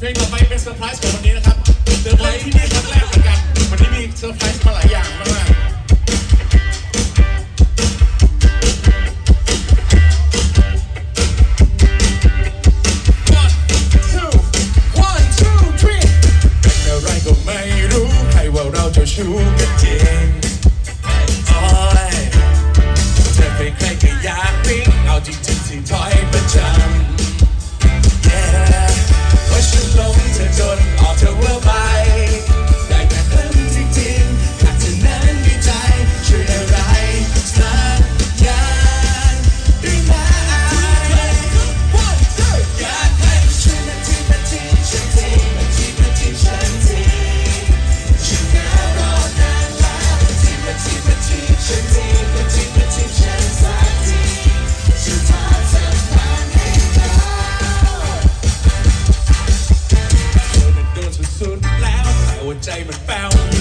เพลงต่อไปเป็นเซอร์ไพรส์ของวันนี้นะครับเซอร์ไพรส์ที่นี่ครั้งแรกเหมือนกัน วันนี้มีเซอร์ไพรส์มาหลายอย่างมากๆ One two one two three เป็นอะไรก็ไม่รู้ให้ว่าเราจะชู้กันจริงโอ้ยเธอเป็นใครก็อยากปิ๊งเอาจริงๆที่ถอยประจำ entertainment value.